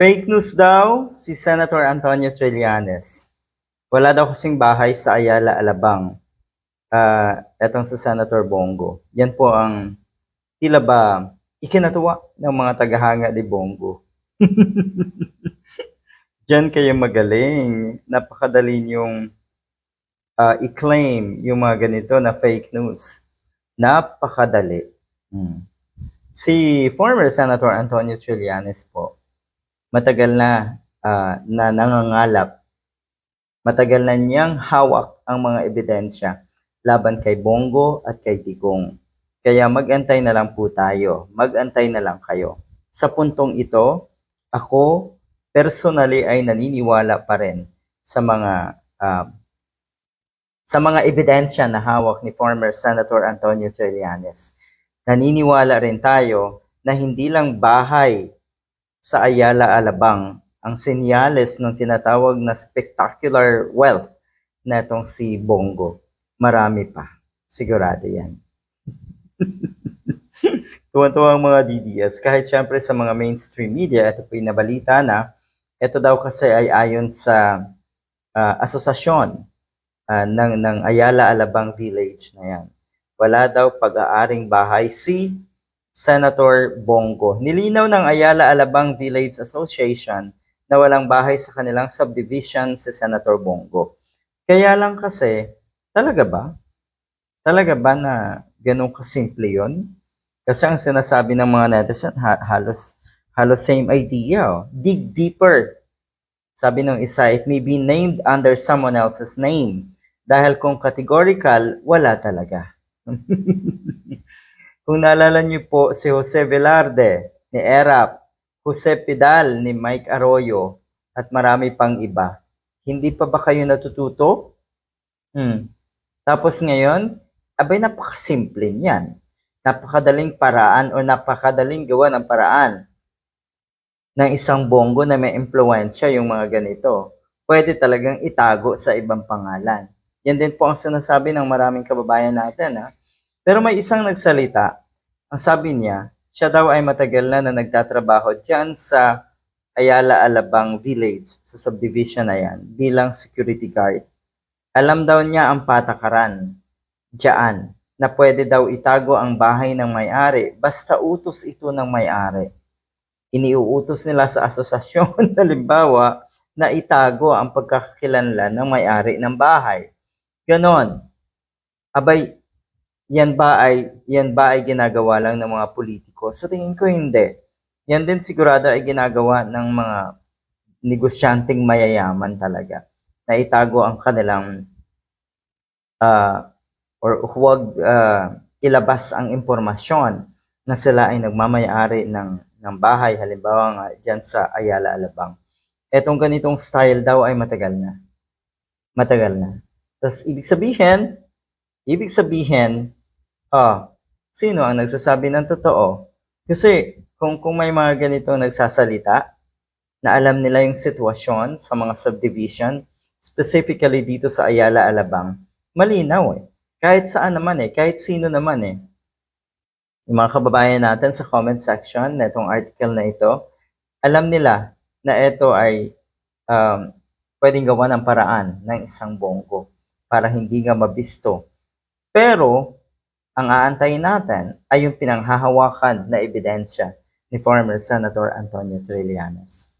Fake news daw si Senator Antonio Trillanes. Wala daw kasing bahay sa Ayala, Alabang. Ah, etong sa Senator Bongo. Yan po ang tila ba ikinatuwa ng mga tagahanga ni Bongo. Diyan kayo magaling. Napakadali yung ah, i-claim yung mga ganito na fake news. Napakadali. Hmm. Si former Senator Antonio Trillanes po, matagal na ah, na nangangalap, matagal na niyang hawak ang mga ebidensya laban kay Bongo at kay Digong. Kaya mag-antay na lang po tayo, mag-antay na lang kayo. Sa puntong ito, ako personally ay naniniwala pa rin sa mga ah, sa mga ebidensya na hawak ni former Senator Antonio Trillanes. Naniniwala rin tayo na hindi lang bahay sa Ayala Alabang ang senyales ng tinatawag na spectacular wealth na itong si Bongo. Marami pa. Sigurado yan. Tuwan-tuwa ang mga DDS. Kahit syempre sa mga mainstream media, ito po nabalita na ito daw kasi ay ayon sa ah, asosasyon ah, ng, ng Ayala Alabang Village na yan. Wala daw pag-aaring bahay si Senator Bongo. Nilinaw ng Ayala Alabang Village Association na walang bahay sa kanilang subdivision si Senator Bongo. Kaya lang kasi, talaga ba? Talaga ba na ganun kasimple yun? Kasi ang sinasabi ng mga netizen, ha- halos, halos same idea. Oh. Dig deeper. Sabi ng isa, it may be named under someone else's name. Dahil kung categorical, wala talaga. Kung naalala niyo po si Jose Velarde ni Erap, Jose Pidal ni Mike Arroyo, at marami pang iba. Hindi pa ba kayo natututo? Hmm. Tapos ngayon, abay napakasimple niyan. Napakadaling paraan o napakadaling gawa ng paraan ng isang bongo na may impluensya yung mga ganito. Pwede talagang itago sa ibang pangalan. Yan din po ang sinasabi ng maraming kababayan natin. Ha? Pero may isang nagsalita, ang sabi niya, siya daw ay matagal na na nagtatrabaho dyan sa Ayala Alabang Village, sa subdivision na yan, bilang security guard. Alam daw niya ang patakaran diyan na pwede daw itago ang bahay ng may-ari basta utos ito ng may-ari. Iniuutos nila sa asosasyon, halimbawa, na itago ang pagkakakilanlan ng may-ari ng bahay. Ganon. Abay, yan ba ay yan ba ay ginagawa lang ng mga politiko? Sa tingin ko hindi. Yan din sigurado ay ginagawa ng mga negosyanteng mayayaman talaga na itago ang kanilang ah, or huwag ah, ilabas ang impormasyon na sila ay nagmamayari ng, ng bahay, halimbawa nga dyan sa Ayala Alabang. Etong ganitong style daw ay matagal na. Matagal na. Tapos ibig sabihin, ibig sabihin, ah, sino ang nagsasabi ng totoo? Kasi kung, kung may mga ganito nagsasalita, na alam nila yung sitwasyon sa mga subdivision, specifically dito sa Ayala Alabang, malinaw eh. Kahit saan naman eh, kahit sino naman eh. Yung mga kababayan natin sa comment section na itong article na ito, alam nila na ito ay um, pwedeng gawa ng paraan ng isang bonggo para hindi nga mabisto. Pero, ang aantayin natin ay yung pinanghahawakan na ebidensya ni former Senator Antonio Trillanes.